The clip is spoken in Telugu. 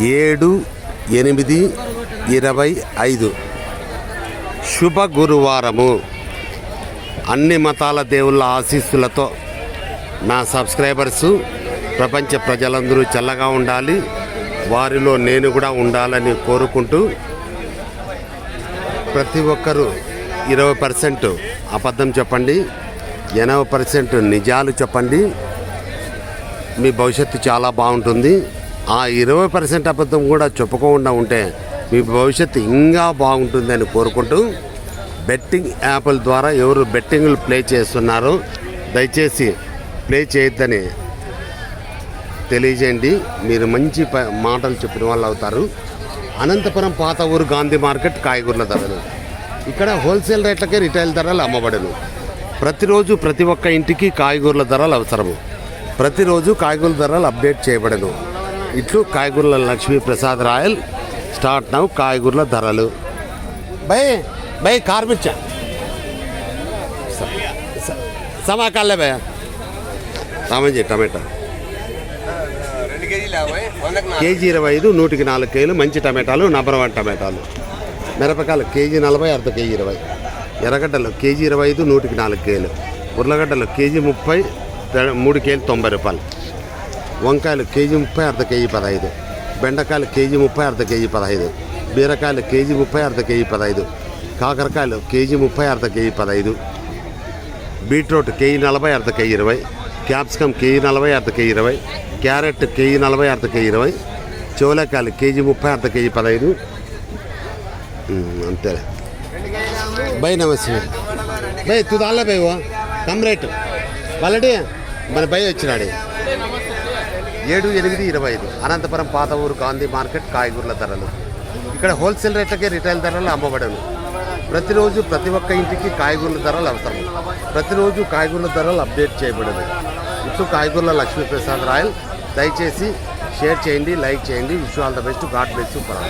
ఏడు ఎనిమిది ఇరవై ఐదు. శుభ గురువారము. అన్ని మతాల దేవుళ్ళ ఆశీస్సులతో నా సబ్స్క్రైబర్సు ప్రపంచ ప్రజలందరూ చల్లగా ఉండాలి. వారిలో నేను కూడా ఉండాలని కోరుకుంటూ ప్రతి ఒక్కరూ ఇరవై పర్సెంట్ అబద్ధం చెప్పండి ఎనభై పర్సెంట్ నిజాలు చెప్పండి. మీ భవిష్యత్తు చాలా బాగుంటుంది. ఆ ఇరవై పర్సెంట్ అబద్ధం కూడా చెప్పుకోకుండా ఉంటే మీ భవిష్యత్తు ఇంకా బాగుంటుందని కోరుకుంటూ బెట్టింగ్ యాప్ల ద్వారా ఎవరు బెట్టింగ్లు ప్లే చేస్తున్నారో దయచేసి ప్లే చేయొద్దని తెలియజేయండి. మీరు మంచి మాటలు చెప్పిన వాళ్ళు అవుతారు. అనంతపురం పాత ఊరు గాంధీ మార్కెట్ కాయగూరల ధరలు. ఇక్కడ హోల్సేల్ రేట్లకే రిటైల్ ధరలు అమ్మబడను. ప్రతిరోజు ప్రతి ఒక్క ఇంటికి కాయగూరల ధరలు అవసరము. ప్రతిరోజు కాయగూరల ధరలు అప్డేట్ చేయబడను. ఇట్లు కాయగూరల Lakshmi Prasad royal. Start now కాయగూరల ధరలు. బై బై కార్మిచ్చ సమా కాలే భయ రామంజీ టమాటా. కేజీ ఇరవై ఐదు నూటికి నాలుగు కేజీలు మంచి టమాటాలు నంబర్ వన్ టమాటాలు. మిరపకాయలు కేజీ నలభై అర్ధ కేజీ ఇరవై. ఎర్రగడ్డలు కేజీ ఇరవై ఐదు నూటికి నాలుగు కేజీలు ఉర్లగడ్డలు కేజీ ముప్పై మూడు కేజీలు తొంభై రూపాయలు. వంకాయలు కేజీ ముప్పై అర్ధ కేజీ పదహైదు. బెండకాయలు కేజీ ముప్పై అర్ధ కేజీ పదహైదు. బీరకాయలు కేజీ ముప్పై అర్ధ కేజీ పదహైదు. కాకరకాయలు కేజీ ముప్పై అర్ధ కేజీ పదహైదు. బీట్రూట్ కేజీ నలభై అర్ధ కేజీ ఇరవై. క్యాప్సికమ్ కేజీ నలభై అర్ధ కేజీ ఇరవై. క్యారెట్ కేజీ నలభై అర్ధ కేజీ ఇరవై. చోలకాయలు కేజీ ముప్పై అర్ధ కేజీ పదహైదు. అంతే. అంతేలే బై నమస్తే. బై తుదాల బై ఓ. కమ్ రేట్. వాళ్ళడి మన బై వచ్చినాడు. ఏడు ఎనిమిది ఇరవై ఐదు. అనంతపురం పాత ఊరు గాంధీ మార్కెట్ కాయగూరల ధరలు. ఇక్కడ హోల్సేల్ రేట్లకే రిటైల్ ధరలు అమ్మబడను. ప్రతిరోజు ప్రతి ఒక్క ఇంటికి కాయగూరల ధరలు అవసరం. ప్రతిరోజు కాయగూరల ధరలు అప్డేట్ చేయబడదు. ఇట్లు కాయగూరల లక్ష్మీప్రసాద్ రాయల్. దయచేసి షేర్ చేయండి లైక్ చేయండి. Wish all the best. God bless for